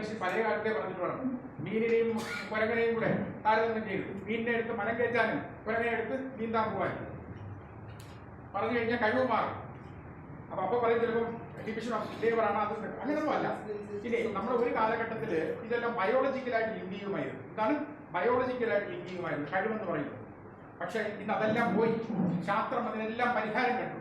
മനുഷ്യൻ പഴയ കാലത്തെ പറഞ്ഞിട്ട് വേണം. മീനിനെയും കുരങ്ങനെയും കൂടെ താരതമ്യം ചെയ്തു. മീനിനെ എടുത്ത് മരം കയറ്റാനും കുരങ്ങനെ എടുത്ത് നീന്താൻ പോകാനും പറഞ്ഞു കഴിഞ്ഞാൽ കഴിവ് മാറും. അപ്പൊ അപ്പൊ പറയും ചിലപ്പോൾ ഡിവിഷൻ ഓഫ് ലേബർ ആണ് അത് അങ്ങനെയൊന്നും അല്ല. ഇനി നമ്മുടെ ഒരു കാലഘട്ടത്തിൽ ഇതെല്ലാം ബയോളജിക്കലായിട്ട് ലിങ്ക് ചെയ്യുമായിരുന്നു. ഇതാണ് ബയോളജിക്കലായിട്ട് ലിങ്ക് ചെയ്യുമായിരുന്നു. കഴിവെന്ന് പറയുന്നത്. പക്ഷേ ഇന്ന് അതെല്ലാം പോയി. ശാസ്ത്രം അതിനെല്ലാം പരിഹാരം കണ്ടു.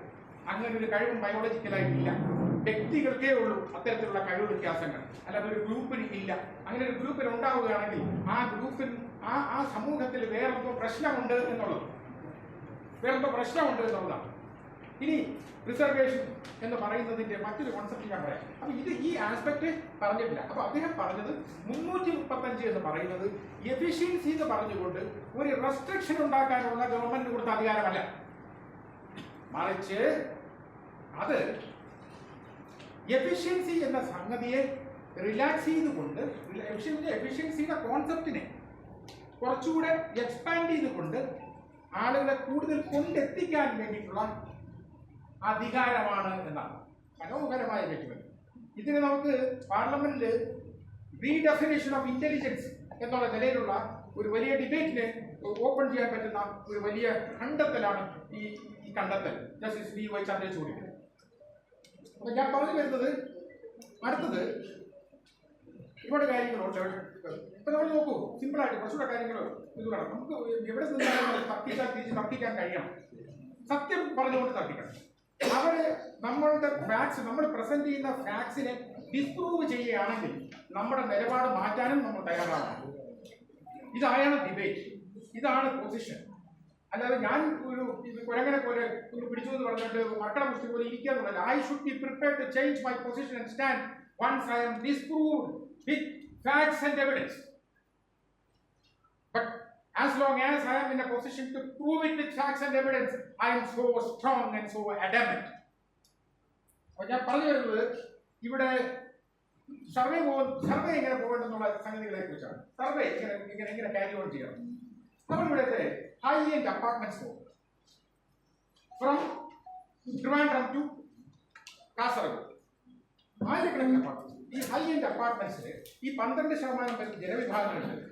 അങ്ങനെ ഒരു കഴിവും ബയോളജിക്കലായിട്ടില്ല. വ്യക്തികൾക്കേ ഉള്ളൂ അത്തരത്തിലുള്ള കഴിവ് വ്യത്യാസങ്ങൾ. അല്ലാതെ ഒരു ഗ്രൂപ്പിന് ഇല്ല. അങ്ങനെ ഒരു ഗ്രൂപ്പിൽ ഉണ്ടാവുകയാണെങ്കിൽ ആ ഗ്രൂപ്പിൽ ആ ആ സമൂഹത്തിൽ വേറെന്തോ പ്രശ്നമുണ്ട് എന്നുള്ളത്. വേറെന്തോ പ്രശ്നമുണ്ട് എന്നുള്ളതാണ്. ഇനി റിസർവേഷൻ എന്ന് പറയുന്നതിന്റെ മറ്റൊരു കോൺസെപ്റ്റ് ഞാൻ പറയാം. അപ്പൊ ഇത് ഈ ആസ്പെക്ട് പറഞ്ഞിട്ടില്ല. അപ്പൊ അദ്ദേഹം പറഞ്ഞത് മുന്നൂറ്റി മുപ്പത്തഞ്ച് എന്ന് പറയുന്നത് എഫിഷ്യൻസി എന്ന് പറഞ്ഞുകൊണ്ട് ഒരു റെസ്ട്രിക്ഷൻ ഉണ്ടാക്കാനുള്ള ഗവൺമെന്റിന് കൊടുത്ത അധികാരമല്ല. മറിച്ച് അത് എഫിഷ്യൻസി എന്ന സംഗതിയെ റിലാക്സ് ചെയ്തുകൊണ്ട് എഫിഷ്യൻസിയുടെ കോൺസെപ്റ്റിനെ കുറച്ചുകൂടെ എക്സ്പാൻഡ് ചെയ്തുകൊണ്ട് ആളുകളെ കൂടുതൽ കൊണ്ടെത്തിക്കാൻ വേണ്ടിയിട്ടുള്ള അധികാരമാണ് എന്നാണ്. മനോഹരമായ ജഡ്ജ്മെന്റ് ഇതിന് നമുക്ക് പാർലമെന്റിൽ റീഡെഫിനേഷൻ ഓഫ് ഇന്റലിജൻസ് എന്നുള്ള നിലയിലുള്ള ഒരു വലിയ ഡിബേറ്റിന് ഓപ്പൺ ചെയ്യാൻ പറ്റുന്ന ഒരു വലിയ കണ്ടെത്തലാണ് ഈ കണ്ടെത്തൽ. ജസ്റ്റിസ് ഡി വൈ ചന്ദ്രചൂഡിന്റെ അപ്പൊ ഞാൻ പറഞ്ഞു വരുന്നത് അടുത്തത് ഒരുപാട് കാര്യങ്ങളുണ്ട് ഇപ്പൊ നമ്മൾ നോക്കൂ സിമ്പിൾ ആയിട്ട് കുറച്ചുകൂടെ കാര്യങ്ങൾ ഇത് വേണം നമുക്ക് എവിടെ നിന്നാലും തർക്കിക്കാൻ തിരിച്ച് തപ്പിക്കാൻ കഴിയണം. സത്യം പറഞ്ഞുകൊണ്ട് തർക്കിക്കണം അവർ നമ്മളുടെ ഫാക്ട്സ് നമ്മൾ പ്രസന്റ് ചെയ്യുന്ന ഫാക്ട്സിനെ ഡിസ്പ്രൂവ് ചെയ്യുകയാണെങ്കിൽ നമ്മുടെ നിലപാട് മാറ്റാനും നമ്മൾ തയ്യാറാകണം ഇതായാണ് ഡിബേറ്റ് ഇതാണ് പൊസിഷൻ അല്ലാതെ ഞാൻ ഒരു കുരങ്ങനെ പോലെ ഒന്ന് പിടിച്ചു എന്ന് പറഞ്ഞിട്ട് മക്കളെ മുസ്ലിം പോലെ ഇരിക്കുക എന്നുള്ളത് I should be prepare to change my position and stand once I'm disproved with facts and evidence but as long as I am in a position to prove it with facts and evidence, I am so strong and so adamant. അപ്പൊ ഞാൻ പറഞ്ഞു വരുന്നത് ഇവിടെ survey survey എങ്ങനെ പോകേണ്ടെന്നുള്ള സംഗതികളെ കുറിച്ചാണ് survey ഇങ്ങനെ ഇങ്ങനെ എങ്ങനെ ക്യാരി ഓൺ ചെയ്യണം. നമ്മൾ ഇവിടുത്തെ ഹൈ എൻഡ് അപ്പാർട്ട്മെന്റ്സ് പോകും ഫ്രം ട്രിവാൻഡ്രം ടു കാസർഗോഡ്. ആയിരക്കണക്കിന് അപ്പാർട്ട്മെന്റ് ഈ ഹൈ എൻഡ് അപ്പാർട്ട്മെന്റ്സിൽ ഈ പന്ത്രണ്ട് ശതമാനം വരുന്ന ജനവിഭാഗങ്ങളുണ്ട്.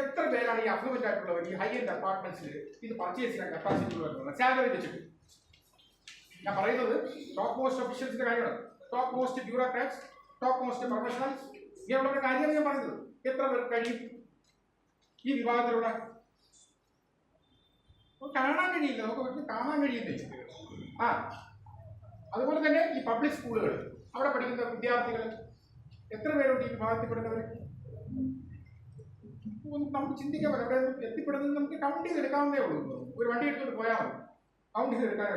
എത്ര പേരാണ് ഈ അഫ്ലുവന്റ് ആയിട്ടുള്ളവർ ഈ ഹൈ എൻഡ് അപ്പാർട്ട്മെന്റ്സിൽ ഇത് പർച്ചേസ് ചെയ്യാൻ കപ്പാസിറ്റി ഉള്ളവരുള്ളത് സാലറി വെച്ചിട്ട്. ഞാൻ പറയുന്നത് ടോപ്പ് മോസ്റ്റ് ഒഫീഷ്യൽസിന്റെ കാര്യമാണ്. Top most bureaucrats top most professionals ഇങ്ങനെയുള്ളവരുടെ കാര്യമാണ് ഞാൻ പറയുന്നത്. എത്ര പേർ കഴിയും? ഈ വിഭാഗത്തിലുള്ള നമുക്ക് കാണാൻ കഴിയില്ല. നമുക്ക് വീട്ടിൽ കാണാൻ കഴിയുന്നില്ല ആ. അതുപോലെ തന്നെ ഈ പബ്ലിക് സ്കൂളുകൾ അവിടെ പഠിക്കുന്ന വിദ്യാർത്ഥികൾ എത്ര പേരുണ്ട് ഈ വിഭാഗത്തിൽപ്പെടുന്നവർ നമുക്ക് ചിന്തിക്കാൻ പറ്റും. അവിടെ എത്തിപ്പെടുന്നത് നമുക്ക് കൗണ്ട് ചെയ്തെടുക്കാവുന്നേ ഉള്ളൂ. ഒരു വണ്ടി എടുത്തോണ്ട് പോയാൽ മതി. കൗണ്ട് ചെയ്തെടുക്കാനേ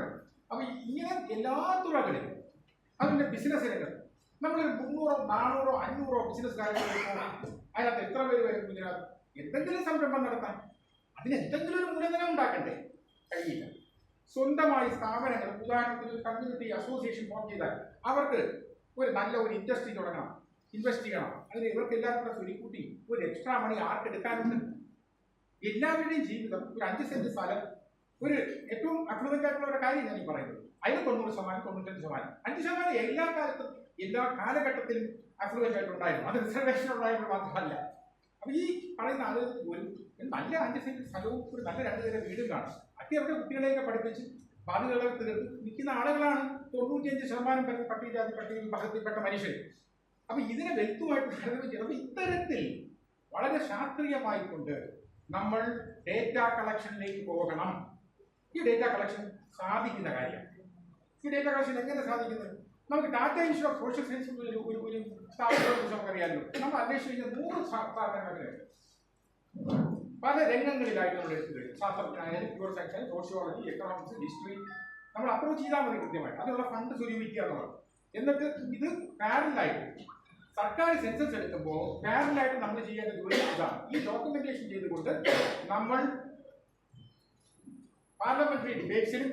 അപ്പൊ ഇങ്ങനെ എല്ലാ തുറകളിലും അതിന്റെ ബിസിനസ് രംഗം നമ്മളൊരു മുന്നൂറോ നാനൂറോ അഞ്ഞൂറോ ബിസിനസ് കാര്യങ്ങൾ അതിനകത്ത് എത്ര പേര് വരും ഇതിനകത്ത്? എന്തെങ്കിലും സംരംഭം നടത്താൻ. അതിന് എന്തെങ്കിലും ഒരു മൂലധനം ഉണ്ടാക്കണ്ടേ? കഴിയില്ല. സ്വന്തമായി സ്ഥാപനങ്ങൾ ഉദാഹരണത്തിന് ഒരു കമ്മ്യൂണിറ്റി അസോസിയേഷൻ ഫോം ചെയ്താൽ അവർക്ക് ഒരു നല്ല ഒരു ഇൻഡസ്ട്രി തുടങ്ങണം ഇൻവെസ്റ്റ് ചെയ്യണം. അതിന് ഇവർക്ക് എല്ലാവരും കൂടെ ചുരുക്കൂട്ടി ഒരു എക്സ്ട്രാ മണി ആർക്ക് എടുക്കാനുണ്ട്? എല്ലാവരുടെയും ജീവിതം ഒരു അഞ്ച് സെന്റ് സ്ഥലം ഒരു ഏറ്റവും അഫ്ലുവന്റ് ആയിട്ടുള്ള ഒരു കാര്യം ഞാൻ ഈ പറയുന്നത്. അതിന് തൊണ്ണൂറ് ശതമാനം തൊണ്ണൂറ്റഞ്ച് ശതമാനം. അഞ്ച് ശതമാനം എല്ലാ കാലത്തും എല്ലാ കാലഘട്ടത്തിലും അഫ്ലുവന്റ് ആയിട്ടുണ്ടായിരുന്നു. അത് റിസർവേഷൻ ഉണ്ടായപ്പോൾ മാത്രമല്ല. അപ്പൊ ഈ പറയുന്ന ആളുകൾക്ക് പോലും നല്ല അഞ്ച് സെന്റ് സ്ഥലവും ഒരു നല്ല രണ്ട് പേരെ വീടും കാണും അത്യാവശ്യം കുട്ടികളെയൊക്കെ പഠിപ്പിച്ച് ബാധ്യതകളെ തീർത്ത് നിൽക്കുന്ന ആളുകളാണ് തൊണ്ണൂറ്റിയഞ്ച് ശതമാനം പേർക്ക് പട്ടികജാതി പട്ടിക വിഭാഗത്തിൽപ്പെട്ട മനുഷ്യർ അപ്പൊ ഇതിനെ വ്യക്തമായിട്ട് താരതമ്യം ചെയ്യും അപ്പൊ ഇത്തരത്തിൽ വളരെ ശാസ്ത്രീയമായിക്കൊണ്ട് നമ്മൾ ഡേറ്റ കളക്ഷനിലേക്ക് പോകണം ഈ ഡേറ്റ കളക്ഷൻ സാധിക്കുന്ന കാര്യം ഈ ഡേറ്റ കളക്ഷൻ എങ്ങനെ സാധിക്കുന്നത് നമുക്ക് ഡാറ്റ ഇൻഷുറൻസ് സോഷ്യൽ സയൻസ് ഒരു ഒരു ഒരു സ്ഥാപനത്തെ കുറിച്ച് നമുക്കറിയാമല്ലോ നമ്മൾ കഴിഞ്ഞാൽ നൂറ് സ്ഥാപനങ്ങളൊക്കെ പല രംഗങ്ങളിലായിട്ട് നമ്മൾ എടുത്തു കഴിഞ്ഞു ശാസ്ത്രജ്ഞനായാലും പ്യൂർ സയൻസ് ആയാലും സോഷ്യോളജി എക്കണോമിക്സ് ഹിസ്റ്ററി നമ്മൾ അപ്രോച്ച് ചെയ്താൽ മതി കൃത്യമായിട്ട്. അതിനുള്ള ഫണ്ട് സ്വരൂപിക്കുക എന്നുള്ളത്. എന്നിട്ട് ഇത് പാരലായിട്ട് സർക്കാർ സെൻസസ് എടുക്കുമ്പോൾ പാരലായിട്ട് നമ്മൾ ചെയ്യേണ്ട ജോലി ഇതാണ്. ഈ ഡോക്യുമെന്റേഷൻ ചെയ്തുകൊണ്ട് നമ്മൾ പാർലമെന്ററി ഡിബേറ്റ്സിനും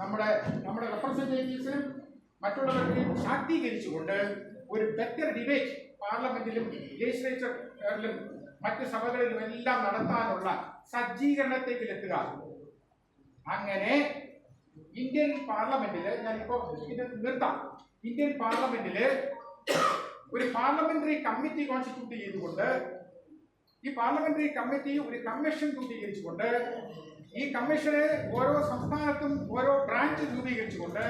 നമ്മുടെ നമ്മുടെ റെപ്രസെന്റേറ്റീവ്സിനും മറ്റുള്ളവരെയും ശാക്തീകരിച്ചുകൊണ്ട് ഒരു ബെറ്റർ ഡിബേറ്റ് പാർലമെന്റിലും ലെജിസ്ലേച്ചറിലും മറ്റ് സഭകളിലും എല്ലാം നടത്താനുള്ള സജ്ജീകരണത്തേക്ക് എത്തുക. അങ്ങനെ ഇന്ത്യൻ പാർലമെന്റിൽ ഞാനിപ്പോ നിർത്താം. ഇന്ത്യൻ പാർലമെന്റിൽ ഒരു പാർലമെന്ററി കമ്മിറ്റി കോൺസ്റ്റിറ്റ്യൂട്ട് ചെയ്തുകൊണ്ട് ഈ പാർലമെന്ററി കമ്മിറ്റി ഒരു കമ്മീഷൻ രൂപീകരിച്ചുകൊണ്ട് ഈ കമ്മീഷന് ഓരോ സംസ്ഥാനത്തും ഓരോ ബ്രാഞ്ച് രൂപീകരിച്ചുകൊണ്ട്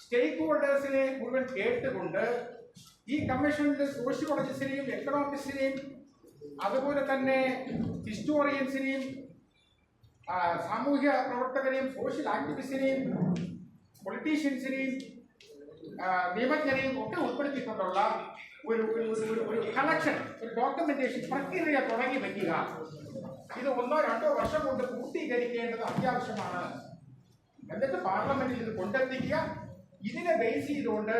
സ്റ്റേക്ക് ഹോൾഡേഴ്സിനെ മുഴുവൻ കേട്ടുകൊണ്ട് ഈ കമ്മീഷനിൽ സോഷ്യോളജിസ്റ്റിനെയും എക്കണോമിക്സിനെയും അതുപോലെ തന്നെ ഹിസ്റ്റോറിയൻസിനെയും സാമൂഹ്യ പ്രവർത്തകരെയും സോഷ്യൽ ആക്ടിവിസ്റ്റിനെയും പൊളിറ്റീഷ്യൻസിനെയും നിയമജ്ഞനെയും ഒക്കെ ഉൾപ്പെടുത്തിക്കൊണ്ടുള്ള ഒരു ഒരു കളക്ഷൻ ഒരു ഡോക്യുമെന്റേഷൻ പ്രക്രിയ തുടങ്ങി വയ്ക്കുക ഇത് ഒന്നോ രണ്ടോ വർഷം കൊണ്ട് പൂർത്തീകരിക്കേണ്ടത് അത്യാവശ്യമാണ്. എന്നിട്ട് പാർലമെന്റിൽ ഇത് കൊണ്ടെത്തിക്കുക. ഇതിനെ ബേസ് ചെയ്തുകൊണ്ട്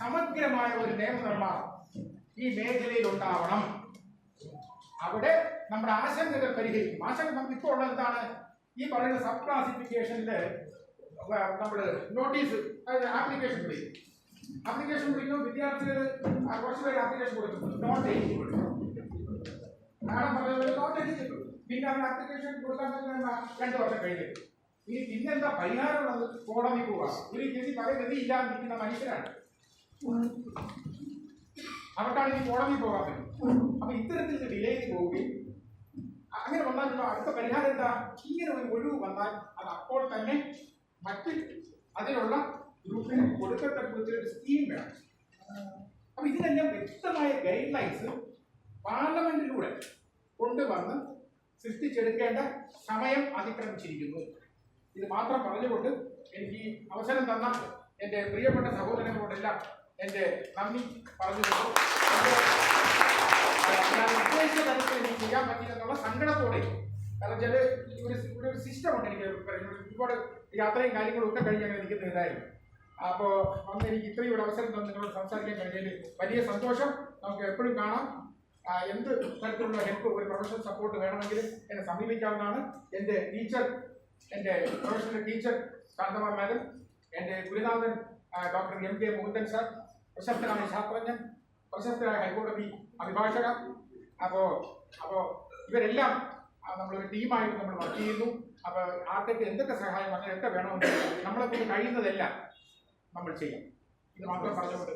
സമഗ്രമായ ഒരു നിയമനിർമ്മാണം ഈ മേഖലയിൽ ഉണ്ടാവണം. അവിടെ നമ്മുടെ ആശങ്കകൾ പരിഹരിക്കും. ആശങ്ക നമുക്ക് ഇപ്പോൾ ഉള്ളത് എന്താണ്? ഈ പറയുന്ന സബ് ക്ലാസിഫിക്കേഷനിൽ നമ്മൾ നോട്ടീസ് അതായത് ആപ്ലിക്കേഷൻ വിളിക്കും. ആപ്ലിക്കേഷൻ വിളിക്കുമ്പോൾ വിദ്യാർത്ഥികൾ കുറച്ച് പേര് ആപ്ലിക്കേഷൻ കൊടുക്കും. നോട്ട് എഴുതി കൊടുക്കും. മാഡം പറഞ്ഞത് നോട്ട് എഴുതിയിട്ടു പിന്നെ അവർ ആപ്ലിക്കേഷൻ കൊടുക്കാൻ തന്നെ രണ്ട് വർഷം കഴിഞ്ഞു. ഇനി പിന്നെന്താ പരിഹാരമുള്ളത്? കോടതി പോവാ. ഒരു ഗതി പല ഗതി ഇല്ലാതിരിക്കുന്ന മനുഷ്യരാണ്. അവർക്കാണ് ഇനി കോടതി പോകാൻ പറ്റും അപ്പൊ ഇത്തരത്തിൽ ഡിലേ പോവുകയും അങ്ങനെ വന്നാൽ അടുത്ത പരിഹാരം എന്താ? ഇങ്ങനെ ഒരു ഒഴിവ് വന്നാൽ അത് അപ്പോൾ തന്നെ മറ്റ് അതിനുള്ള ഗ്രൂപ്പിന് കൊടുക്കത്തക്കത്തിൽ ഒരു സ്കീം വേണം. അപ്പൊ ഇതിനെല്ലാം വ്യക്തമായ ഗൈഡ് ലൈൻസ് പാർലമെന്റിലൂടെ കൊണ്ടുവന്ന് സൃഷ്ടിച്ചെടുക്കേണ്ട സമയം അതിക്രമിച്ചിരിക്കുന്നു. ഇത് മാത്രം പറഞ്ഞുകൊണ്ട് എനിക്ക് അവസരം തന്ന എന്റെ പ്രിയപ്പെട്ട സഹോദരങ്ങളോടെല്ലാം എന്റെ നന്ദി പറഞ്ഞു ഞാൻ ഉദ്ദേശിച്ച തരത്തിൽ എനിക്ക് ചെയ്യാൻ പറ്റില്ലെന്നുള്ള സങ്കടത്തോടെ കാരണം ഒരു ഇവിടെ ഒരു സിസ്റ്റം ഉണ്ട് എനിക്ക് ഒരുപാട് യാത്രയും കാര്യങ്ങളും ഒക്കെ കഴിഞ്ഞ് അങ്ങനെ നിൽക്കുന്ന അപ്പോൾ അന്ന് എനിക്ക് ഇത്രയും ഒരു അവസരം തന്നെ നിങ്ങളോട് സംസാരിക്കാൻ കഴിഞ്ഞതിൽ വലിയ സന്തോഷം. നമുക്ക് എപ്പോഴും കാണാം. എന്ത് തരത്തിലുള്ള ഹെൽപ്പ് ഒരു പ്രൊഫഷണൽ സപ്പോർട്ട് വേണമെങ്കിൽ എന്നെ സമീപിക്കാവുന്നതാണ്. എന്റെ ടീച്ചർ എന്റെ പ്രൊഫഷണൽ ടീച്ചർ കാന്തമാർ മാഡം എന്റെ ഗുരുനാഥൻ doctor M K Mukundan sir പ്രശസ്തനായ ശാസ്ത്രജ്ഞൻ പ്രശസ്തനായ ഹൈക്കോടതി അഭിഭാഷകർ അപ്പോൾ അപ്പോൾ ഇവരെല്ലാം നമ്മളൊരു ടീമായിട്ട് നമ്മൾ വർക്ക് ചെയ്യുന്നു. അപ്പോൾ ആർക്കൊക്കെ എന്തൊക്കെ സഹായം അങ്ങനെയൊക്കെ വേണമെന്ന് നമ്മളെ കൊണ്ട് കഴിയുന്നതെല്ലാം നമ്മൾ ചെയ്യാം. ഇത് മാത്രം പറഞ്ഞുകൊണ്ട്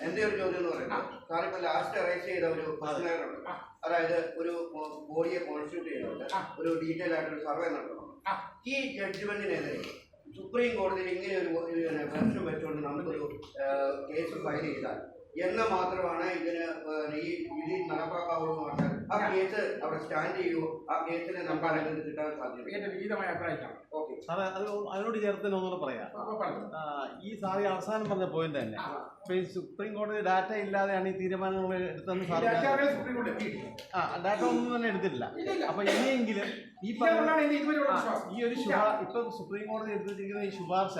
എന്റെ ഒരു ചോദ്യം എന്ന് പറയുന്നത് സാർ ഇപ്പൊ ലാസ്റ്റ് അറേഞ്ച് ചെയ്ത ഒരു ആ. അതായത് ഒരു ബോഡിയെ കോൺസ്റ്റിറ്റ്യൂട്ട് ചെയ്തുകൊണ്ട് ഒരു ഡീറ്റെയിൽ ആയിട്ട് ഒരു സർവേ നടത്തണം. ഈ ജഡ്ജ്മെന്റിനെതിരെ സുപ്രീം കോടതിയിൽ ഇങ്ങനെ ഒരു പ്രശ്നം വെച്ചുകൊണ്ട് നമുക്കൊരു കേസ് ഫയൽ ചെയ്താൽ എന്ന് മാത്രമാണ് ഇതിന് ഈ വിധി നടപ്പാക്കാവുള്ളൂ എന്ന് പറഞ്ഞാൽ ആ കേസ് അവിടെ സ്റ്റാൻഡ് ചെയ്യുമോ ആ കേസിന് നമുക്ക് അതിൽ കിട്ടാൻ സാധ്യത എന്റെ വിഹിതമായ അഭിപ്രായം ഓക്കെ സാറേ അത് അതിനോട് ചേർത്ത് ഒന്നുകൂടെ പറയാം. ഈ സാറി അവസാനം പറഞ്ഞ പോയിന്റ് തന്നെ. ഇപ്പൊ ഈ സുപ്രീം കോടതി ഡാറ്റ ഇല്ലാതെയാണ് ഈ തീരുമാനങ്ങൾ എടുത്തെന്ന് ആ ഡാറ്റ ഒന്നും തന്നെ എടുത്തിട്ടില്ല. അപ്പൊ ഇനിയെങ്കിലും ഈ പറഞ്ഞ ഈ ഒരു ഇപ്പൊ സുപ്രീം കോടതി എടുത്തിരിക്കുന്ന ഈ ശുപാർശ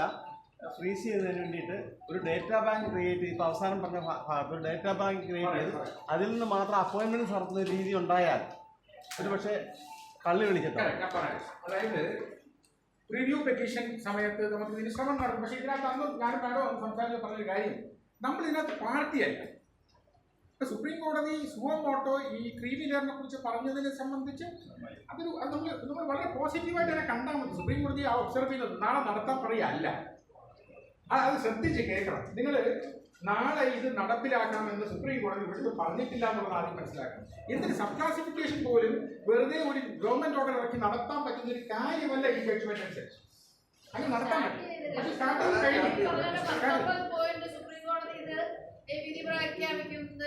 ഫ്രീസ് ചെയ്യുന്നതിന് വേണ്ടിയിട്ട് ഒരു ഡേറ്റാ ബാങ്ക് ക്രിയേറ്റ് ചെയ്ത് ഇപ്പോൾ അവസാനം പറഞ്ഞ ഒരു ഡേറ്റാ ബാങ്ക് ക്രിയേറ്റ് ചെയ്ത് അതിൽ നിന്ന് മാത്രം അപ്പോയിൻമെന്റ് നടത്തുന്ന രീതി ഉണ്ടായാൽ ഒരു പക്ഷേ കള്ളി വിളിക്കട്ടെ. അതായത് റിവ്യൂ പെറ്റീഷൻ സമയത്ത് നമുക്ക് ഇതിന് ശ്രമം നടക്കും. പക്ഷേ ഇതിനകത്ത് അന്ന് ഞാൻ മാഡം സംസാരിച്ച് പറഞ്ഞൊരു കാര്യം. നമ്മൾ ഇതിനകത്ത് പാർട്ടിയല്ല സുപ്രീം കോടതി സുവമോട്ടോ ഈ ക്രീമിലെയറിനെ കുറിച്ച് പറഞ്ഞതിനെ സംബന്ധിച്ച് അതൊരു അത് നമ്മൾ നമ്മൾ വളരെ പോസിറ്റീവായിട്ട് തന്നെ കണ്ടാൽ മതി. സുപ്രീം കോടതി ആ ഒബ്സർവ് ചെയ്തത്. നാളെ നടത്താൻ പറയുകയല്ല അത് അത് ശ്രദ്ധിച്ച് കേൾക്കണം. നിങ്ങൾ നാളെ ഇത് നടപ്പിലാക്കാമെന്ന് സുപ്രീം കോടതി ഇവിടുത്തെ പറഞ്ഞിട്ടില്ല എന്നുള്ളത് ആദ്യം മനസ്സിലാക്കണം. എന്തിന് സബ് ക്ലാസിഫിക്കേഷൻ പോലും വെറുതെ ഒരു ഗവൺമെന്റ് ഓർഡർ ഇറക്കി നടത്താൻ പറ്റുന്ന ഒരു കാര്യമല്ല ഈ ജഡ്ജ്മെന്റ് അനുസരിച്ച്. അങ്ങനെ നടത്താൻ പറ്റും പക്ഷെ കഴിഞ്ഞു വിധി പ്രഖ്യാപിക്കുന്ന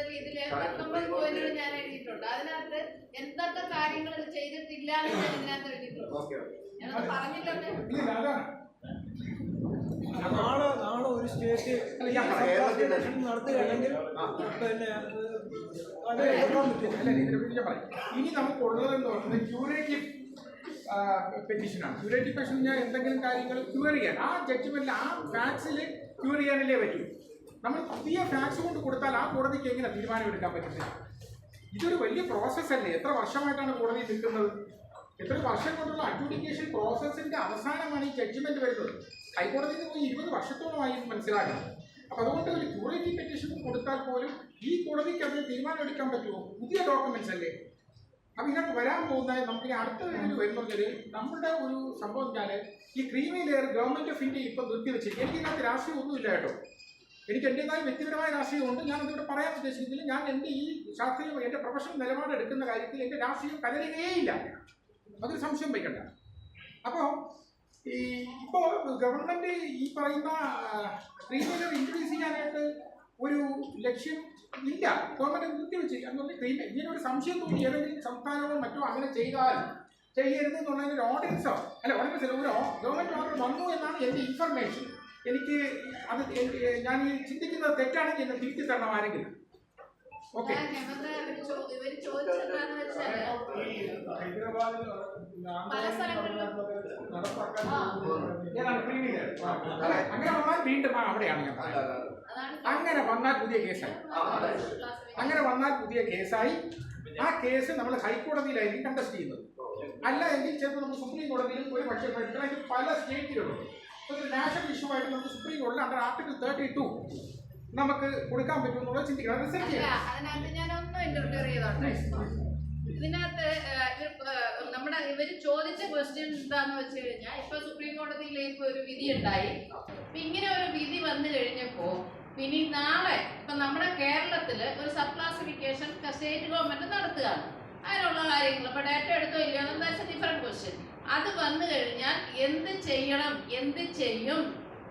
പത്തൊമ്പത് പോയിന്റുകൾ ഞാൻ എഴുതിയിട്ടുണ്ട്. അതിനകത്ത് എന്തൊക്കെ കാര്യങ്ങൾ ഇത് ചെയ്തിട്ടില്ല എന്ന് ഞാൻ ഇതിനകത്ത് എഴുതിയിട്ടുണ്ട് ഓക്കെ ഓക്കെ ഞാനത് പറഞ്ഞിട്ടുണ്ട് ഇനി നമുക്ക് ഉള്ളതെന്ന് പറയുന്നത് ക്യൂറേറ്റീവ് പെറ്റീഷനാണ് ക്യൂറേറ്റീവ് പെറ്റീഷൻ ഞാൻ എന്തെങ്കിലും കാര്യങ്ങൾ ക്യൂർ ചെയ്യാൻ. ആ ജഡ്ജ്മെന്റിൽ ആ ഫാക്സിൽ ക്യൂർ ചെയ്യാനല്ലേ പറ്റൂ. നമ്മൾ പുതിയ ഫാക്സ് കൊണ്ട് കൊടുത്താൽ ആ കോടതിക്ക് എങ്ങനെ തീരുമാനമെടുക്കാൻ പറ്റുന്നില്ല ഇതൊരു വലിയ പ്രോസസ് അല്ലേ? എത്ര വർഷമായിട്ടാണ് കോടതി നിൽക്കുന്നത്? എത്ര വർഷം കൊണ്ടുള്ള അഡ്ജുഡിക്കേഷൻ പ്രോസസ്സിന്റെ അവസാനമാണ് ഈ ജഡ്ജ്മെന്റ് വരുന്നത്. ഹൈക്കോടതിയിൽ പോയി ഇരുപത് വർഷത്തോളമായി മനസ്സിലാക്കണം അപ്പൊ അതുകൊണ്ട് ഒരു ക്യൂറേറ്റീവ് പെറ്റീഷൻ കൊടുത്താൽ പോലും ഈ കോടതിക്ക് അതിന് തീരുമാനം എടുക്കാൻ പറ്റുമോ? പുതിയ ഡോക്യുമെന്റ്സ് അല്ലേ? അപ്പൊ ഇതിനകത്ത് വരാൻ പോകുന്ന നമുക്ക് ഇനി അടുത്ത ഇതിൽ വരുന്നത് നമ്മുടെ ഒരു സംഭവം വെച്ചാൽ ഈ creamy layer government of India ഇപ്പൊ നിർത്തിവെച്ച്. എനിക്ക് ഇതിനകത്ത് രാഷ്ട്രീയം ഒന്നുമില്ല കേട്ടോ. എനിക്ക് എന്റേതായ വ്യക്തിപരമായ രാഷ്ട്രീയമുണ്ട് ഞാൻ അതിവിടെ പറയാൻ ഉദ്ദേശിക്കുന്നില്ല. ഞാൻ എന്റെ ഈ ശാസ്ത്രീയ എന്റെ പ്രൊഫഷണൽ നിലപാട് എടുക്കുന്ന കാര്യത്തിൽ എന്റെ രാഷ്ട്രീയം കലരുകയേയില്ല അതൊരു സംശയം വയ്ക്കണ്ട. അപ്പോൾ ഈ ഇപ്പോൾ ഗവൺമെന്റ് ഈ പറയുന്ന ക്രീമി ലെയർ ഇൻട്രൊഡ്യൂസ് ചെയ്യാനായിട്ട് ഒരു ലക്ഷ്യം ഇല്ല. ഗവൺമെന്റ് നിർത്തിവെച്ച് എന്ന് പറഞ്ഞാൽ ഇങ്ങനെ ഒരു സംശയം തോന്നി. ഏതെങ്കിലും സംസ്ഥാനമോ മറ്റോ അങ്ങനെ ചെയ്താൽ ചെയ്യരുത് എന്നുള്ളതിന് ഒരു ഓർഡിനൻസോ അല്ല ഓർഡിനൻസ് അല്ല ഒരു ഗവൺമെന്റ് ഓർഡർ വന്നു എന്നാണ് എന്റെ ഇൻഫർമേഷൻ എനിക്ക് അത് ഞാൻ ചിന്തിക്കുന്നത് തെറ്റാണെങ്കിൽ എന്നെ തിരിച്ചു തരണം ആരെങ്കിലും. അങ്ങനെ വന്നാൽ വീണ്ടും അവിടെയാണ് ഞാൻ അങ്ങനെ വന്നാൽ പുതിയ കേസായി. അങ്ങനെ വന്നാൽ പുതിയ കേസായി. ആ കേസ് നമ്മൾ ഹൈക്കോടതിയിലായിരിക്കും കണ്ടസ്റ്റ് ചെയ്യുന്നത്. അല്ല എങ്കിൽ ചിലപ്പോൾ നമുക്ക് സുപ്രീം കോടതിയിലും ഒരു പക്ഷേ പല സ്റ്റേറ്റിലുണ്ട്. ഒരു നാഷണൽ ഇഷ്യൂ ആയിട്ട് നമുക്ക് സുപ്രീം കോടതി അണ്ടർ ആർട്ടിക്കിൾ തേർട്ടി ടു. നമുക്ക് കൊടുക്കാൻ പറ്റും എന്നുള്ളത് ചിന്തിക്കണം. അതിനകത്ത് ഞാൻ ഇതിനകത്ത് നമ്മുടെ ഇവർ ചോദിച്ച ക്വസ്റ്റ്യൻ എന്താന്ന് വെച്ച് കഴിഞ്ഞാൽ ഇപ്പൊ സുപ്രീം കോടതിയിലേക്ക് ഒരു വിധി ഉണ്ടായി. ഇങ്ങനെ ഒരു വിധി വന്നു കഴിഞ്ഞപ്പോ ഇനി നാളെ ഇപ്പൊ നമ്മുടെ കേരളത്തിൽ ഒരു സബ് ക്ലാസിഫിക്കേഷൻ സ്റ്റേറ്റ് ഗവൺമെന്റ് നടത്തുകയാണ്. അതിനുള്ള കാര്യങ്ങൾ ഇപ്പൊ ഡാറ്റ എടുത്തോ ഇല്ലയോ ഡിഫറെന്റ് ക്വസ്റ്റ്യൻ അത് വന്നു കഴിഞ്ഞാൽ എന്ത് ചെയ്യണം എന്ത് ചെയ്യും?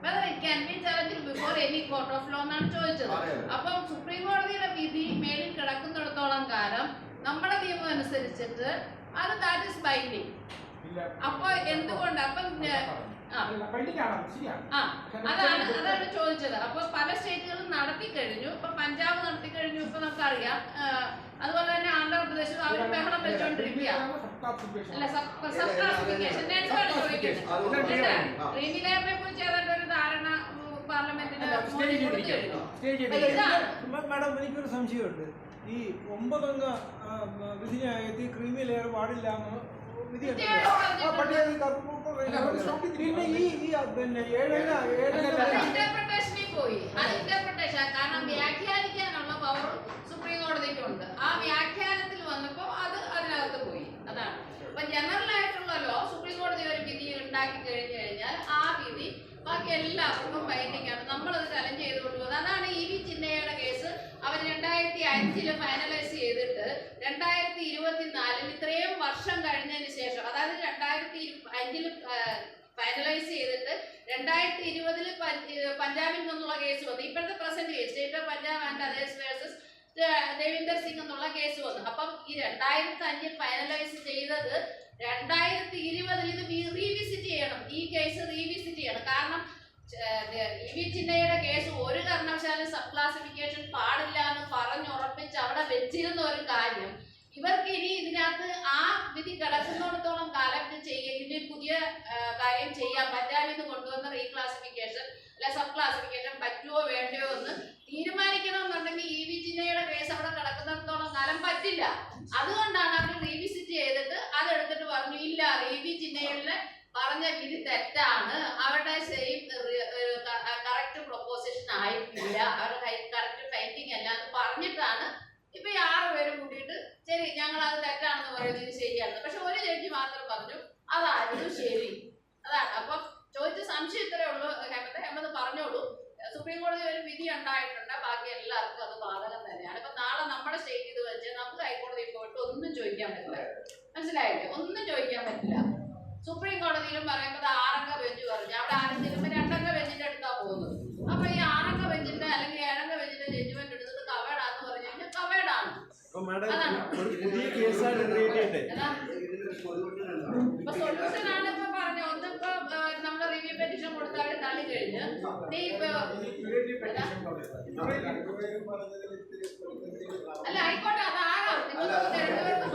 Whether it can be challenged before any court of law എന്നാണ് ചോദിച്ചത്. അപ്പം സുപ്രീം കോടതിയുടെ വിധി മേളിൽ കിടക്കുന്നിടത്തോളം കാലം നമ്മുടെ നിയമം അനുസരിച്ചിട്ട് അത് ദാറ്റ് ഇസ് ബൈൻഡിങ് അപ്പൊ എന്തുകൊണ്ട്? അപ്പം അതാണ് അതാണ് ചോദിച്ചത്. അപ്പൊ പല സ്റ്റേറ്റുകളും നടത്തി കഴിഞ്ഞു. ഇപ്പൊ പഞ്ചാബ് നടത്തി കഴിഞ്ഞു ഇപ്പൊ നമുക്കറിയാം. അതുപോലെ തന്നെ ആന്ധ്രാപ്രദേശും അവർ ബഹളം വെച്ചോണ്ടിരിക്കുക അല്ല സബ് സബ് ക്ലാസിഫിക്കേഷൻ നേരത്താണ് ചോദിക്കുന്നത് അതുകൊണ്ട് ക്രീമിലെയറിനെ കുറിച്ച് ഏതാണ്ട് ഒരു ധാരണ മാഡം എനിക്കൊരു സംശയമുണ്ട്. ഈ ഒമ്പതംഗ വിധി ന്യായത്തിൽ ക്രീമി ലെയർ പാടില്ല എന്ന് പിന്നെ ഈ പിന്നെ ഏഴര ഏഴര ഇന്റർപ്രിട്ടേഷനിൽ പോയി. അത് ഇന്റർപ്രിട്ടേഷൻ കാരണം പവർ കോടതിക്കുണ്ട് ആ വ്യാഖ്യാനത്തിൽ വന്നപ്പോ അത് അതിനകത്ത് പോയി. അതാണ്. അപ്പൊ ജനറൽ ആയിട്ടുള്ള ലോ സുപ്രീം കോടതി ഒരു വിധി ഉണ്ടാക്കി കഴിഞ്ഞു കഴിഞ്ഞാൽ ആ വിധി ബാക്കി എല്ലാവർക്കും ബൈൻഡിംഗ് ആണ് നമ്മളത് ചലഞ്ച് ചെയ്തുകൊണ്ട് പോകുന്നത് അതാണ് ഇ വി ചിന്നയുടെ കേസ്. അവർ രണ്ടായിരത്തി അഞ്ചിൽ ഫൈനലൈസ് ചെയ്തിട്ട് രണ്ടായിരത്തി ഇരുപത്തിനാലിൽ ഇത്രയും വർഷം കഴിഞ്ഞതിന് ശേഷം അതായത് രണ്ടായിരത്തി അഞ്ചിൽ ഫൈനലൈസ് ചെയ്തിട്ട് രണ്ടായിരത്തി ഇരുപതിൽ പഞ്ചാബിൽ നിന്നുള്ള കേസ് വന്നു. ഇപ്പോഴത്തെ present case state of Punjab and others versus Devinder Singh എന്നുള്ള കേസ് വന്നു. അപ്പം ഈ രണ്ടായിരത്തി അഞ്ചിൽ ഫൈനലൈസ് ചെയ്തത് രണ്ടായിരത്തി ഇരുപതിൽ ഇത് റീവിസിറ്റ് ചെയ്യണം. ഈ കേസ് റീവിസിറ്റ് ചെയ്യണം. കാരണം വി ചിന്നയുടെ കേസ് ഒരു കാരണവശാലും സബ് ക്ലാസിഫിക്കേഷൻ പാടില്ല എന്ന് പറഞ്ഞുറപ്പിച്ച് അവിടെ വെച്ചിരുന്ന ഒരു കാര്യം ഇവർക്ക് ഇനി ഇതിനകത്ത് ആ വിധി കിടക്കുന്നിടത്തോളം കാലം ഇത് ചെയ്യുന്ന പുതിയ കാര്യം ചെയ്യാൻ പറ്റാതെ കൊണ്ടുവന്ന റീക്ലാസിഫിക്കേഷൻ അല്ലെ സബ് ക്ലാസിഫിക്കേഷൻ പറ്റുമോ വേണ്ടയോ എന്ന് തീരുമാനിക്കണമെന്നുണ്ടെങ്കിൽ ഇ വി ജിന്നയുടെ കേസ് അവിടെ കിടക്കുന്നിടത്തോളം കാലം പറ്റില്ല. അതുകൊണ്ടാണ് അവർ റീവിസിറ്റ് ചെയ്തിട്ട് അതെടുത്തിട്ട് പറഞ്ഞു ഇല്ല ഇ വി ചിന്നയുടെ പറഞ്ഞ വിധി തെറ്റാണ്. അവരുടെ സെയിം കറക്റ്റ് പ്രൊപ്പോസിഷൻ ആയിട്ടില്ല. അവരുടെ കറക്റ്റ് ഫൈൻഡിങ് അല്ല എന്ന് പറഞ്ഞിട്ടാണ് ഇപ്പൊ ഈ ആറ് പേരും കൂടിയിട്ട് ശരി ഞങ്ങൾ അത് തെറ്റാണെന്ന് പറയുന്നത് ഇത് ശരിയാണ് പക്ഷെ ഒരു ജഡ്ജി മാത്രം പറഞ്ഞു അതായിരുന്നു ശരി. അതാണ്. അപ്പൊ ചോദിച്ച സംശയം ഇത്രേ ഉള്ളൂ. ഹേമന്ത് ഹേമന്ത് പറഞ്ഞോളൂ. സുപ്രീം കോടതി ഒരു വിധി ഉണ്ടായിട്ടുണ്ട്. ബാക്കി എല്ലാവർക്കും അത് ബാധകം തന്നെയാണ്. ഇപ്പൊ നാളെ നമ്മുടെ സ്റ്റേറ്റ് ഇത് വെച്ച് നമുക്ക് ഹൈക്കോടതിയിൽ പോയിട്ട് ഒന്നും ചോദിക്കാൻ പറ്റില്ല. മനസ്സിലായില്ലേ? ഒന്നും ചോദിക്കാൻ പറ്റില്ല. സുപ്രീം കോടതിയിലും പറയുമ്പോൾ ആറംഗ ബെഞ്ച് പറഞ്ഞു. അവിടെ ആരും ചെല്ലുമ്പോൾ രണ്ടംഗ ബെഞ്ചിന്റെ അടുത്താ പോകുന്നത്. അപ്പൊ ഈ ആറംഗ ബെഞ്ചിന്റെ അല്ലെങ്കിൽ ഏഴംഗ ബെഞ്ചിന്റെ ജഡ്ജ്മെന്റ് എടുത്തിട്ട് കവേടാന്ന് പറഞ്ഞു കഴിഞ്ഞാൽ കവേടാണ്. അതാണ്. ഇപ്പൊ സൊല്യൂഷൻ ആണ് ഇപ്പൊ നമ്മൾ റിവ്യൂ പെറ്റീഷൻ കൊടുത്താൽ തള്ളി കഴിഞ്ഞ്. നീ ഇപ്പൊ അല്ല ആയിക്കോട്ടെ അതാകാം നിങ്ങൾക്ക് രണ്ടുപേർക്കും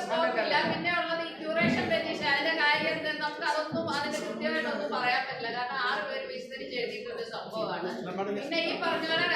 സ്കോപ്പ് ഇല്ല പിന്നെ ഉള്ളത് ഈ ക്യൂറേഷൻ പെറ്റീഷൻ അതിന്റെ കാര്യം നമുക്ക് അതൊന്നും അതിന്റെ കൃത്യമായിട്ടൊന്നും പറയാൻ പറ്റില്ല. കാരണം ആറ് പേര് സംഭവമാണ്. പിന്നെ ഈ പറഞ്ഞ പോലെ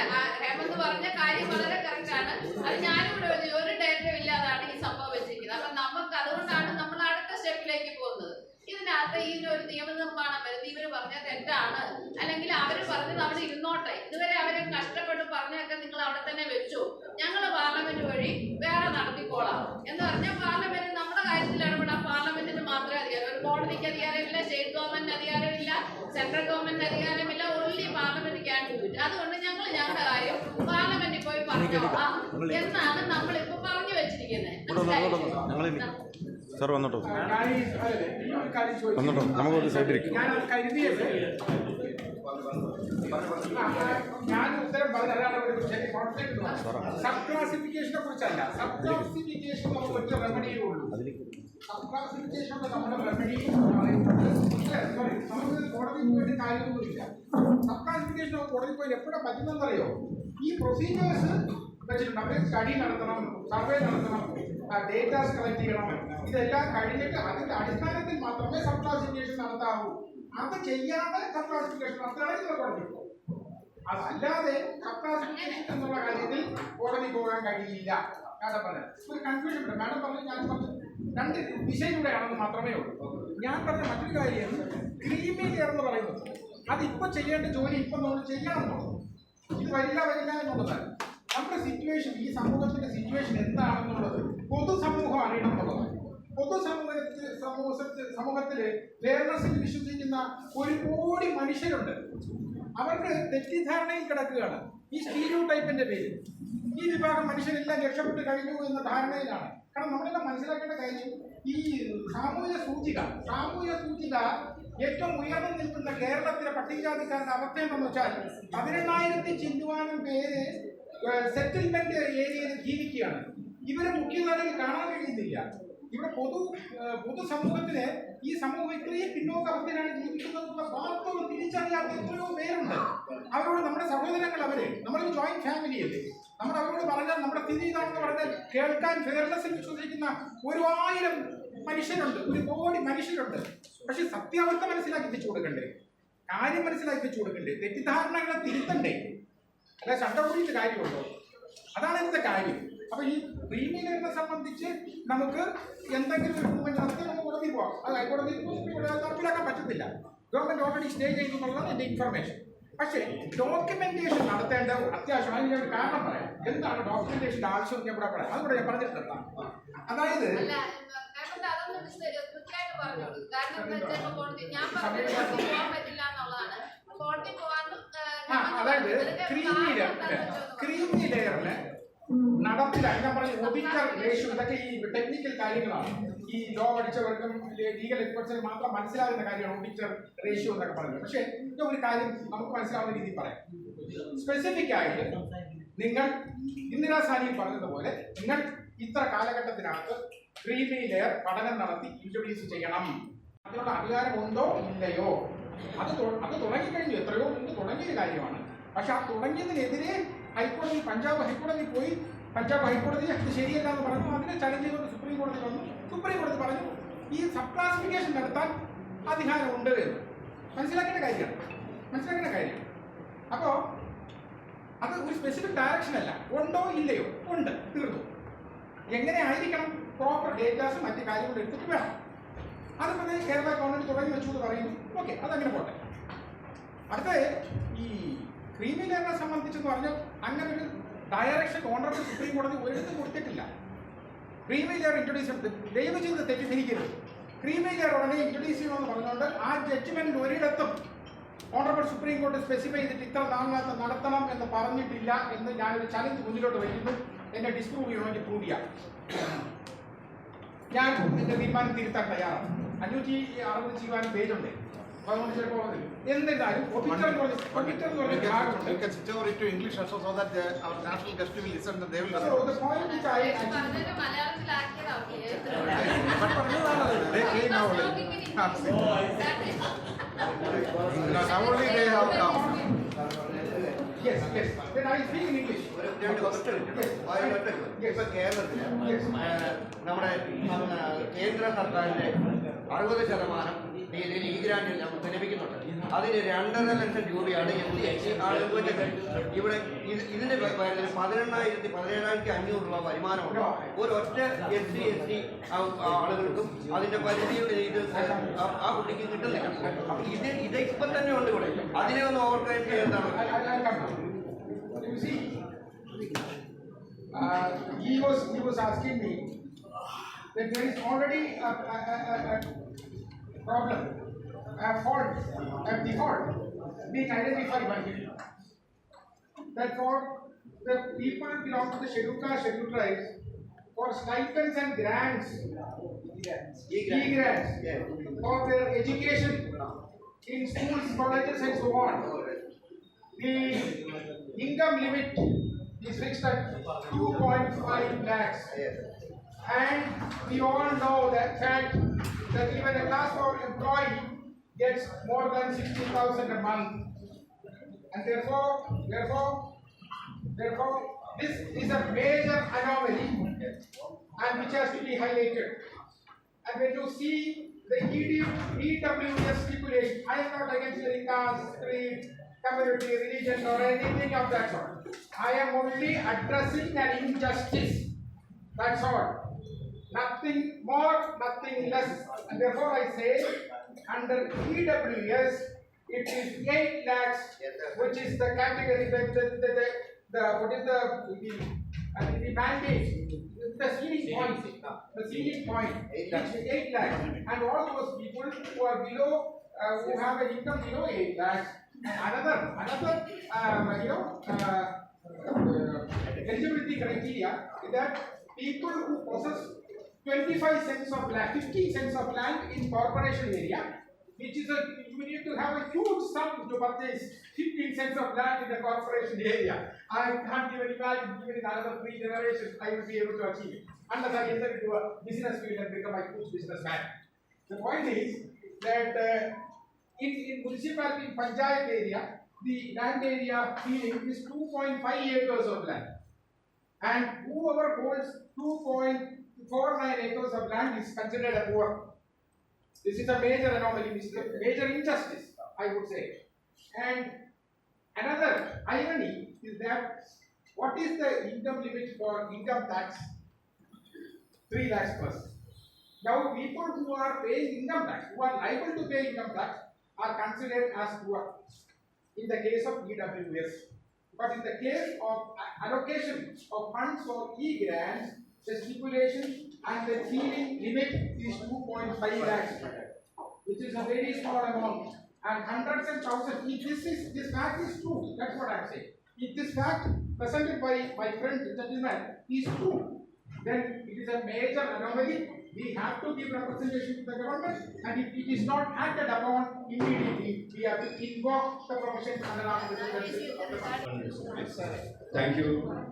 ഹേമന്ത് പറഞ്ഞ കാര്യം വളരെ കറക്റ്റ് ആണ്. അത് ഞാനിവിടെ ഒരു- ഒരു ഡേറ്റ ഇല്ലാതാണ് ഈ സംഭവം വെച്ചിരിക്കുന്നത്. അപ്പൊ നമുക്ക് അതുകൊണ്ടാണ് നമ്മൾ അടുത്ത സ്റ്റെപ്പിലേക്ക് പോകുന്നത്. ഇതിനകത്ത് ഈ ഒരു നിയമനിർമ്മാണം വരുന്നത് ഇവർ പറഞ്ഞ തെറ്റാണ്. അല്ലെങ്കിൽ അവർ പറഞ്ഞത് അവിടെ ഇരുന്നോട്ടെ. ഇതുവരെ അവരെ കഷ്ടപ്പെട്ട് പറഞ്ഞൊക്കെ നിങ്ങൾ അവിടെ തന്നെ വെച്ചു. ഞങ്ങൾ പാർലമെന്റ് വഴി വേറെ നടത്തിക്കോളാം. എന്ന് പറഞ്ഞാൽ പാർലമെന്റ് നമ്മുടെ കാര്യത്തിൽ ഇടപെടാൻ പാർലമെന്റിന് മാത്രമേ അധികാരം. ഒരു കോടതിക്ക് അധികാരമില്ല സ്റ്റേറ്റ് ഗവൺമെന്റിന് അധികാരമില്ല സെൻട്രൽ ഗവൺമെന്റിന് അധികാരമില്ല only parliament can do it അതുകൊണ്ട് ഞങ്ങൾ ഞങ്ങളുടെ കാര്യം നമ്മൾ പറഞ്ഞു വെച്ചിരിക്കുന്നത്? സാർ വന്നോട്ടോ. വന്നോട്ടോ നമുക്ക് ഒരു സൈഡിലിരിക്കാം ഞാൻ ഉത്തരം പറഞ്ഞ അതാണ് ഒരു ചെറിയ കോൺഫ്ലിക്ട് സബ് ക്ലാസിഫിക്കേഷനെ കുറിച്ചല്ല സബ് ക്ലാസിഫിക്കേഷൻ നമുക്ക് ഒറ്റ റെമഡിയേ ഉള്ളൂ സബ് ക്ലാസിഫിക്കേഷന്റെ നമ്മുടെ റെമഡി സോറി നമുക്ക് കോടതി പോയിട്ട് കാര്യമൊന്നുമില്ല സബ് ക്ലാസിഫിക്കേഷൻ കോടതി പോയിട്ട് എപ്പോഴാണ് പറ്റുന്നതെന്നറിയോ ഈ പ്രൊസീജിയേഴ്സ് വെച്ചിട്ടുണ്ട്. അവരെ സ്റ്റഡി നടത്തണം സർവേ നടത്തണം ഡേറ്റാസ് കളക്ട് ചെയ്യണം. ഇതെല്ലാം കഴിഞ്ഞിട്ട് അതിന്റെ അടിസ്ഥാനത്തിൽ മാത്രമേ സബ് ക്ലാസിഫിക്കേഷൻ നടത്താവൂ. അത് ചെയ്യാതെ സബ് ക്ലാസിഫിക്കേഷൻ നടത്തുകയാണെങ്കിൽ കോടതി പോകും അതല്ലാതെ സബ് ക്ലാസിഫിക്കേഷൻ എന്നുള്ള കാര്യത്തിൽ കോടതി പോകാൻ കഴിയില്ല. മാഡം പറഞ്ഞത്. ഒരു കൺഫ്യൂഷൻ ഉണ്ട്. മാഡം പറഞ്ഞു ഞാൻ പറഞ്ഞു രണ്ട് ദിശയിലൂടെയാണെന്ന് മാത്രമേ ഉള്ളൂ. ഞാൻ പറഞ്ഞ മറ്റൊരു കാര്യം ക്രീമി കെയർ എന്ന് പറയുന്നത്. അത് അതിപ്പോ ചെയ്യേണ്ട ജോലി ഇപ്പൊ നമ്മൾ ചെയ്യണമെന്നുള്ളത് ഇത് വരില്ല വരില്ല എന്നുള്ളതാണ്. നമ്മുടെ സിറ്റുവേഷൻ ഈ സമൂഹത്തിന്റെ സിറ്റുവേഷൻ എന്താണെന്നുള്ളത് പൊതുസമൂഹം അറിയണം എന്നുള്ളതാണ് പൊതുസമൂഹത്തിൽ സമൂഹത്തിൽ സമൂഹത്തിൽ ഫെയർനെസ്സിൽ വിശ്വസിക്കുന്ന ഒരു കോടി മനുഷ്യരുണ്ട്. അവർക്ക് തെറ്റിദ്ധാരണയിൽ കിടക്കുകയാണ്. ഈ സ്റ്റീരിയോ ടൈപ്പിന്റെ പേര്. ഈ വിഭാഗം മനുഷ്യരെല്ലാം രക്ഷപ്പെട്ട് കഴിഞ്ഞു എന്ന ധാരണയിലാണ്. കാരണം നമ്മളെല്ലാം മനസ്സിലാക്കേണ്ട കാര്യം ഈ സാമൂഹ്യ സൂചിക സാമൂഹ്യ സൂചിക ഏറ്റവും ഉയർന്നു നിൽക്കുന്ന കേരളത്തിലെ പട്ടികജാതിക്കാരുടെ അവസ്ഥ എന്തെന്ന് വെച്ചാൽ പതിനെണ്ണായിരത്തി ചിന്തുവാനും പേര് സെറ്റിൽമെന്റ് ഏരിയയിൽ ജീവിക്കുകയാണ്. ഇവരെ മുഖ്യധാരയിൽ കാണാൻ കഴിയുന്നില്ല. ഇവിടെ പൊതു പൊതു പൊതുസമൂഹത്തിന് ഈ സമൂഹം ഇത്രയും പിന്നോക്ക അവസ്ഥയിലാണ് ജീവിക്കുന്നതെന്നുള്ള വാസ്തവം തിരിച്ചറിയാത്ത എത്രയോ പേരുണ്ട്. അവരോട് നമ്മുടെ സഹോദരങ്ങൾ അവർ നമ്മളൊരു ജോയിന്റ് ഫാമിലി അല്ലേ? നമ്മൾ അവരോട് പറഞ്ഞാൽ നമ്മുടെ സ്ഥിതി ഇതാണെന്ന് പറഞ്ഞാൽ കേൾക്കാൻ ഫെയർനെസ്സിൽ വിശ്വസിക്കുന്ന ഒരു ആയിരം മനുഷ്യരുണ്ട്. ഒരു കോടി മനുഷ്യരുണ്ട്. പക്ഷെ സത്യാവസ്ഥ മനസ്സിലാക്കി വെച്ചു കൊടുക്കണ്ടേ? കാര്യം മനസ്സിലാക്കി വെച്ചു കൊടുക്കണ്ടേ? തെറ്റിദ്ധാരണകളെ തിരുത്തണ്ടേ? അല്ല ചണ്ട കൂടിയിട്ട് കാര്യമുണ്ടോ? അതാണ് ഇന്നത്തെ കാര്യം. അപ്പൊ ഈ പ്രീമിയറിനെ സംബന്ധിച്ച് നമുക്ക് എന്തെങ്കിലും ഒരു കോടതി പോവാം. അത് ഹൈക്കോടതി നടപ്പിലാക്കാൻ പറ്റത്തില്ല. ഗവൺമെന്റ് ഓൾറെഡി സ്റ്റേ ചെയ്തു എന്നുള്ളതാണ് എന്റെ ഇൻഫർമേഷൻ പക്ഷേ ഡോക്യുമെന്റേഷൻ നടത്തേണ്ട അത്യാവശ്യം അതിന് ഞാൻ കാരണം പറയാം. എന്താണ് ഡോക്യുമെന്റേഷന്റെ ആവശ്യം ഞാൻ ഇവിടെ പറയാം. അതുകൂടെ ഞാൻ പറഞ്ഞിട്ടുണ്ട് അതായത് കാരണം അതൊന്നും പറഞ്ഞോളൂ. കാരണം എന്താ വെച്ചാൽ കോടതി ഞാൻ പറഞ്ഞത് കോടതി പോകാൻ പറ്റില്ല. എന്നുള്ളതാണ്. കോടതി പോകാനും അതായത് ക്രീമി ലെയറിന് നടപ്പിലാക്കി ഞാൻ പറഞ്ഞ ഒബിറ്റർ റേഷ്യോ ഇതൊക്കെ ഈ ടെക്നിക്കൽ കാര്യങ്ങളാണ്. ഈ ലോ പഠിച്ചവർക്കും ലീഗൽ എക്സ്പെർട്സിന് മാത്രം മനസ്സിലാകുന്ന കാര്യമാണ് ഒബിറ്റർ റേഷ്യോ എന്നൊക്കെ പറയുന്നത്. പക്ഷേ ഇത് ഒരു കാര്യം നമുക്ക് മനസ്സിലാവുന്ന രീതിയിൽ പറയാം. സ്പെസിഫിക് ആയിട്ട് നിങ്ങൾ ഇന്ദിരാ സാനി പറഞ്ഞതുപോലെ നിങ്ങൾ ഇത്ര കാലഘട്ടത്തിനകത്ത് ക്രീമി പഠനം നടത്തി. ഇൻട്രൊഡ്യൂസ് ചെയ്യണം. അതിനുള്ള അധികാരമുണ്ടോ? ഇല്ലയോ? അത് അത് തുടങ്ങിക്കഴിഞ്ഞു എത്രയോ മുമ്പ് തുടങ്ങിയ കാര്യമാണ്. പക്ഷെ ആ തുടങ്ങിയതിനെതിരെ ഹൈക്കോടതി പഞ്ചാബ് ഹൈക്കോടതി പോയി. പഞ്ചാബ് ഹൈക്കോടതി അത് ശരിയല്ല എന്ന് പറഞ്ഞു. അതിനെ ചലഞ്ച് ചെയ്തുകൊണ്ട് സുപ്രീം കോടതി വന്നു. സുപ്രീം കോടതി പറഞ്ഞു ഈ സബ് ക്ലാസിഫിക്കേഷൻ നടത്താൻ അധികാരമുണ്ട്. എന്ന് മനസ്സിലാക്കേണ്ട കാര്യമാണ് മനസ്സിലാക്കേണ്ട കാര്യം. അപ്പോൾ അത് ഒരു സ്പെസിഫിക് ഡയറക്ഷൻ അല്ല. ഉണ്ടോ? ഇല്ലയോ? ഉണ്ട്. തീർന്നു. എങ്ങനെ ആയിരിക്കണം? പ്രോപ്പർ ഡേറ്റാസ് മറ്റു കാര്യങ്ങളും എടുത്തിട്ട് വേണം. അതിപ്പോ ദേ കേരള ഗവൺമെന്റ് തുടങ്ങി വെച്ചു എന്ന് പറയുന്നു. ഓക്കെ അതങ്ങനെ പോട്ടെ. അടുത്ത ഈ ക്രീമി സംബന്ധിച്ചെന്ന് പറഞ്ഞാൽ അങ്ങനെ ഒരു ഡയറക്ഷൻ ഓണറബിൾ സുപ്രീം കോടതി ഒരിടത്തും കൊടുത്തിട്ടില്ല. ക്രീമി ലെയർ ഇൻട്രൊഡ്യൂസ് ചെയ്ത് ദയവ് ചെയ്ത് തെറ്റിദ്ധരിക്കരുത്. ക്രീമി ലെയർ ഉടനെ ഇൻട്രൊഡ്യൂസ് ചെയ്യണമെന്ന് പറഞ്ഞുകൊണ്ട് ആ ജഡ്ജ്മെന്റ് ഒരിടത്തും ഓണറബിൾ സുപ്രീം കോടതി സ്പെസിഫൈ ചെയ്തിട്ട് ഇത്ര നാളിനകത്ത് നടത്തണം എന്ന് പറഞ്ഞിട്ടില്ല എന്ന് ഞാനൊരു ചലഞ്ച് മുന്നിലോട്ട് വയ്ക്കുന്നു. എന്നെ ഡിസ്പ്രൂവ് ചെയ്യണമെങ്കിൽ പ്രൂവ് ചെയ്യാം. ഞാൻ എന്റെ തീരുമാനം തിരുത്താൻ തയ്യാറാണ് അഞ്ഞൂറ്റി അറുപത് ചെയ്യുവാനും പേജുണ്ട് But പറഞ്ഞതാണ് they came now. Ah, see. Now only they yes, yes. then I speak in English. ഇപ്പൊ കേരളത്തിൽ നമ്മുടെ കേന്ദ്ര സർക്കാരിന്റെ അറുപത് ശതമാനം രീതിയിൽ ഈ ഗ്രാൻഡിൽ നമുക്ക് ലഭിക്കുന്നുണ്ട് അതിന് രണ്ടര ലക്ഷം രൂപയാണ് എം സി എച്ച് ഇവിടെ ഇത് ഇതിന്റെ പതിനെണ്ണായിരത്തി പതിനേഴായിരത്തി അഞ്ഞൂറ് രൂപ വരുമാനമുണ്ട് ഒറ്റ എസ് സി എസ് ടി ആളുകൾക്കും അതിന്റെ പരിധിയുടെ ഇത് ആ- കുട്ടിക്ക് കിട്ടുന്നില്ല ഇത് ഇത് ഇപ്പം തന്നെ ഉണ്ട് ഇവിടെ അതിനെ ഒന്ന് ഓവർകം ചെയ്യുന്നതാണ് Uh, he was he was asking me that there is already a, a, a, a, problem, a fault, a default being identified by him. Therefore, the people belong to the scheduled caste, scheduled tribes for stipends and grants, e grants Yeah. for their education in schools, colleges, and so on. The income limit is fixed at two point five lakhs. And we all know that fact that even a class four employee gets more than sixty thousand a month. And therefore, therefore, therefore, this is a major anomaly and which has to be highlighted. And when you see the EWS stipulation, I am not against any caste, creed, community, religion or anything of that sort. I am only addressing an injustice. That's all. Nothing more, nothing less. And therefore I say, under EWS, it is eight lakhs, which is the category, the, the, the, the, the what is the, the, uh, the mandate, the ceiling point, the ceiling point, which is eight lakhs. And all those people who are below, uh, who have an income below eight lakhs, another, another, um, you know, uh, uh, eligibility criteria is that people who possess twenty-five cents of land, fifty cents of land in corporation area, which is a, you need to have a huge sum to purchase fifteen cents of land in the corporation area. I can't even imagine, even in another three generations, I will be able to achieve it, unless I enter into a business field and become a huge businessman. The point is that uh, in, in municipality, in panchayat area, the land area ceiling is two point five acres of land. And whoever holds two point four nine acres of land is considered a poor. This is a major anomaly, this is a major injustice, I would say. And another irony is that what is the income limit for income tax? Three lakhs plus. Now, people who are paying income tax, who are liable to pay income tax, are considered as poor in the case of EWS. But in the case of a- allocation of funds for E-grants, the stipulation and the ceiling limit is two point five lakhs, which is a very small amount. And hundreds and thousands, if this is, this fact is true, that's what I'm saying. If this fact presented by my friend, gentleman, is true, then it is a major anomaly. We have to give representation to the government, and if it is not acted upon immediately, we have to invoke the provisions under Article 26 of the Constitution. Thank you.